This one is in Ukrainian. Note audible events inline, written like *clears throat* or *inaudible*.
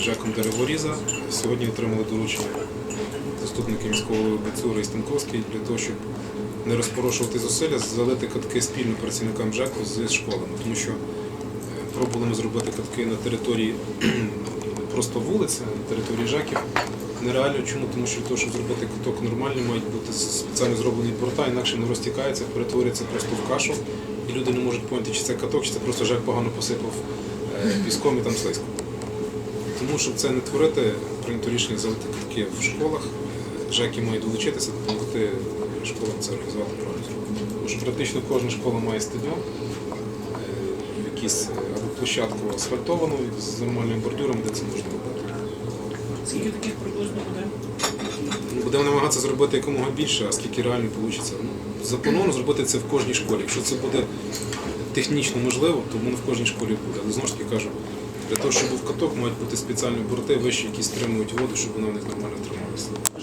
Жеком Дереворіза. Сьогодні отримали доручення заступники міського Бецура і Станковський для того, щоб не розпорошувати зусилля, залити катки спільно працівникам ЖЕКу з школами, тому що е, пробували ми зробити катки на території *clears throat* просто вулиці, на території ЖЕКів. Нереально чому? Тому що для того, щоб зробити каток нормальний, мають бути спеціально зроблені борта, інакше не розтікається, перетворюється просто в кашу, і люди не можуть поняти, чи це каток, чи це просто ЖЕК погано посипав е, піском і там слизько. Тому, щоб це не творити, прийнято рішення залити катки в школах. ЖЕКи мають долучитися, допомогти школам це організувати правильно. Тому що практично кожна школа має стадіон, е, якісь е, або площадку асфальтовану з нормальним бордюром, де це можна робити. Скільки таких приблизно буде? Ну, Будемо намагатися зробити якомога більше, а скільки реально вийде. Ну, заплановано зробити це в кожній школі. Якщо це буде технічно можливо, то воно в кожній школі буде. Але знову ж таки кажу, для того, щоб був каток, мають бути спеціальні борти вищі, які стримують воду, щоб вона в них нормально трималася.